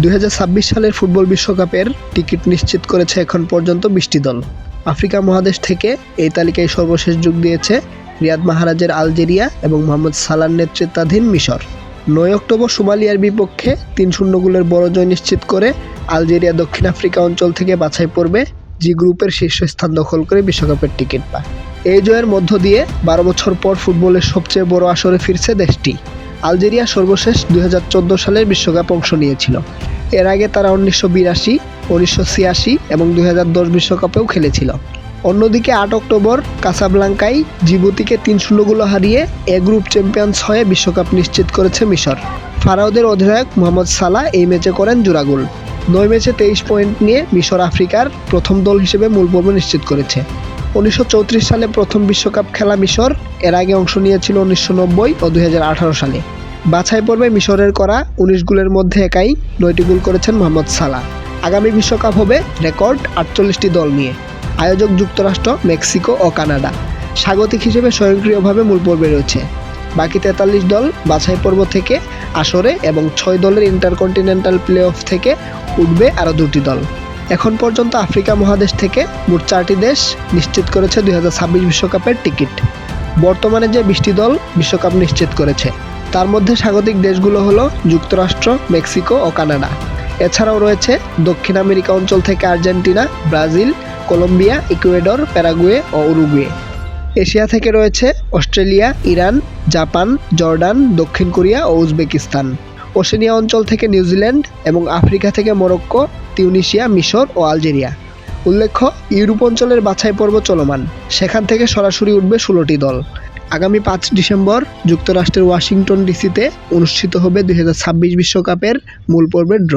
দুই হাজার ছাব্বিশ সালের ফুটবল বিশ্বকাপের টিকিট নিশ্চিত করেছে এখন পর্যন্ত বিশটি দল। আফ্রিকা মহাদেশ থেকে এই তালিকায় সর্বশেষ যোগ দিয়েছে রিয়াদ মাহারাজের আলজেরিয়া এবং মোহাম্মদ সালার নেতৃত্বাধীন মিশর। নয় অক্টোবর সোমালিয়ার বিপক্ষে তিন শূন্য গোলের বড় জয় নিশ্চিত করে আলজেরিয়া দক্ষিণ আফ্রিকা অঞ্চল থেকে বাছাই পড়বে জি গ্রুপের শীর্ষস্থান দখল করে বিশ্বকাপের টিকিট পায়। এই জয়ের মধ্য দিয়ে বারো বছর পর ফুটবলের সবচেয়ে বড় আসরে ফিরছে দেশটি। আলজেরিয়া সর্বশেষ দুই সালের বিশ্বকাপ অংশ নিয়েছিল। এর আগে তারা উনিশশো বিরাশি, উনিশশো ছিয়াশি এবং দুই বিশ্বকাপেও খেলেছিল। অন্যদিকে আট অক্টোবর কাসাবলাঙ্কায় জিবুতিকে তিন শূন্যগুলো হারিয়ে এ গ্রুপ চ্যাম্পিয়ন্স হয়ে বিশ্বকাপ নিশ্চিত করেছে মিশর। ফারাউদের অধিনায়ক মোহাম্মদ সালা এই ম্যাচে করেন জোড়াগোল। নয় ম্যাচে তেইশ পয়েন্ট নিয়ে মিশর আফ্রিকার প্রথম দল হিসেবে মূল পর্ব নিশ্চিত করেছে। উনিশশো চৌত্রিশ সালে প্রথম বিশ্বকাপ খেলা মিশর এর আগে অংশ নিয়েছিল উনিশশো নব্বই ও দু হাজার আঠারো সালে। বাছাই পর্বে মিশরের করা উনিশ গোলের মধ্যে একাই নয়টি গোল করেছেন মোহাম্মদ সালাহ। আগামী বিশ্বকাপ হবে রেকর্ড আটচল্লিশটি দল নিয়ে। আয়োজক যুক্তরাষ্ট্র, মেক্সিকো ও কানাডা। স্বাগতিক হিসেবে স্বয়ংক্রিয়ভাবে মূল পর্বে রয়েছে। বাকি তেতাল্লিশ দল বাছাই পর্ব থেকে আসরে এবং ছয় দলের ইন্টারকন্টিনেন্টাল প্লে অফ থেকে উঠবে আরও দুটি দল। এখন পর্যন্ত আফ্রিকা মহাদেশ থেকে মোট চারটি দেশ নিশ্চিত করেছে দুই বিশ্বকাপের টিকিট। বর্তমানে যে বিশটি দল বিশ্বকাপ নিশ্চিত করেছে, তার মধ্যে স্বাগতিক দেশগুলো হলো যুক্তরাষ্ট্র, মেক্সিকো ও কানাডা। এছাড়াও রয়েছে দক্ষিণ আমেরিকা অঞ্চল থেকে Argentina, Brazil, Colombia, Ecuador, Paraguay ও উরুগুয়ে। এশিয়া থেকে রয়েছে অস্ট্রেলিয়া, ইরান, জাপান, জর্ডান, দক্ষিণ কোরিয়া ও উজবেকিস্তান। ওশেনিয়া অঞ্চল থেকে নিউজিল্যান্ড এবং আফ্রিকা থেকে মরক্কো তিউনিশিয়া মিশর ও আলজেরিয়া। উল্লেখ্য, ইউরোপ অঞ্চলের বাছাই পর্ব চলমান। সেখান থেকে সরাসরি উঠবে ষোলোটি দল। আগামী পাঁচ ডিসেম্বর যুক্তরাষ্ট্রের ওয়াশিংটন ডিসিতে অনুষ্ঠিত হবে দুই বিশ্বকাপের মূল পর্বের ড্র।